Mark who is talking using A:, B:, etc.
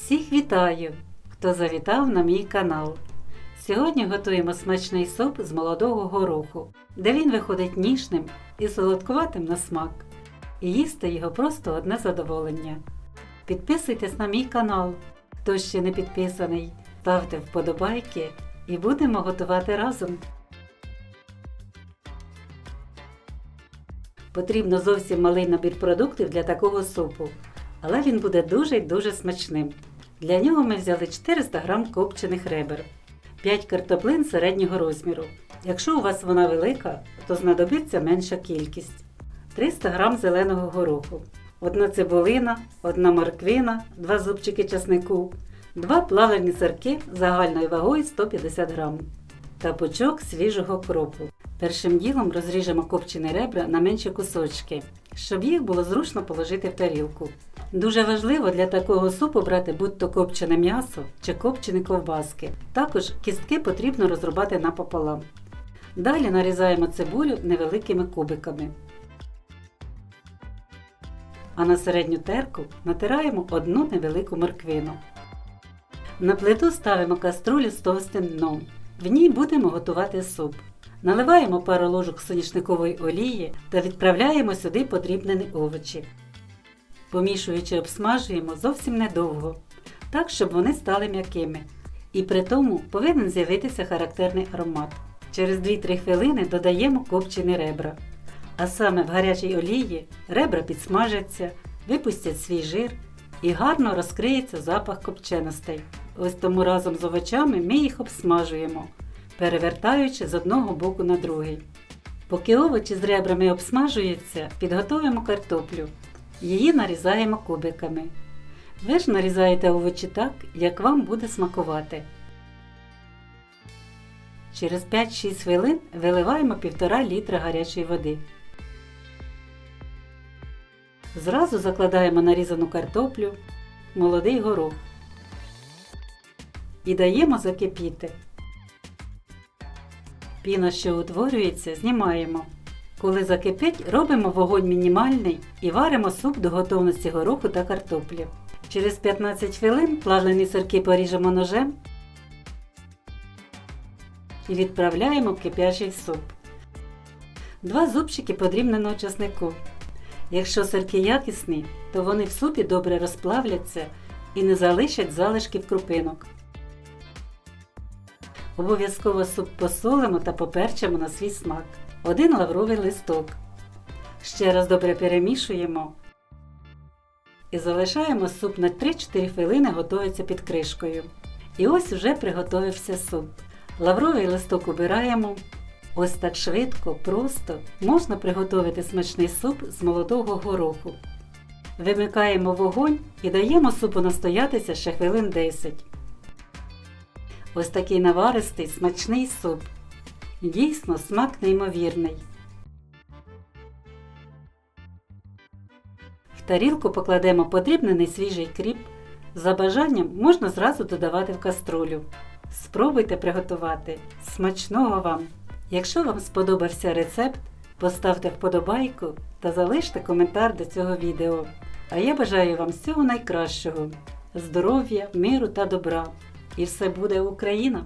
A: Всіх вітаю, хто завітав на мій канал. Сьогодні готуємо смачний суп з молодого гороху, де він виходить ніжним і солодкуватим на смак. І їсти його просто одне задоволення. Підписуйтесь на мій канал, хто ще не підписаний, ставте вподобайки і будемо готувати разом. Потрібно зовсім малий набір продуктів для такого супу, але він буде дуже дуже смачним. Для нього ми взяли 400 г копчених ребер, 5 картоплин середнього розміру. Якщо у вас вона велика, то знадобиться менша кількість. 300 г зеленого гороху, одна цибулина, одна морквина, 2 зубчики часнику, 2 плавлені сирки загальною вагою 150 г та пучок свіжого кропу. Першим ділом розріжемо копчені ребра на менші кусочки, щоб їх було зручно положити в тарілку. Дуже важливо для такого супу брати будь-то копчене м'ясо чи копчені ковбаски. Також кістки потрібно розрубати напополам. Далі нарізаємо цибулю невеликими кубиками. А на середню терку натираємо одну невелику морквину. На плиту ставимо каструлю з товстим дном. В ній будемо готувати суп. Наливаємо пару ложок соняшникової олії та відправляємо сюди подрібнені овочі. Помішуючи, обсмажуємо зовсім недовго, так, щоб вони стали м'якими. І при тому повинен з'явитися характерний аромат. Через 2-3 хвилини додаємо копчені ребра. А саме в гарячій олії ребра підсмажаться, випустять свій жир і гарно розкриється запах копченостей. Ось тому разом з овочами ми їх обсмажуємо, перевертаючи з одного боку на другий. Поки овочі з ребрами обсмажуються, підготуємо картоплю. Її нарізаємо кубиками. Ви ж нарізаєте овочі так, як вам буде смакувати. Через 5-6 хвилин виливаємо 1,5 літра гарячої води. Зразу закладаємо нарізану картоплю, молодий горох і даємо закипіти. Піна, що утворюється, знімаємо. Коли закипить, робимо вогонь мінімальний і варимо суп до готовності гороху та картоплі. Через 15 хвилин плавлені сирки поріжемо ножем і відправляємо в кип'ячий суп. Два зубчики подрібненого часнику. Якщо сирки якісні, то вони в супі добре розплавляться і не залишать залишків крупинок. Обов'язково суп посолимо та поперчимо на свій смак. Один лавровий листок. Ще раз добре перемішуємо і залишаємо суп на 3-4 хвилини готується під кришкою. І ось вже приготовився суп. Лавровий листок убираємо. Ось так швидко, просто можна приготувати смачний суп з молодого гороху. Вимикаємо вогонь і даємо супу настоятися ще хвилин 10. Ось такий наваристий смачний суп. Дійсно, смак неймовірний. В тарілку покладемо подрібнений свіжий кріп. За бажанням можна зразу додавати в каструлю. Спробуйте приготувати. Смачного вам! Якщо вам сподобався рецепт, поставте вподобайку та залиште коментар до цього відео. А я бажаю вам всього найкращого, здоров'я, миру та добра. І все буде Україна!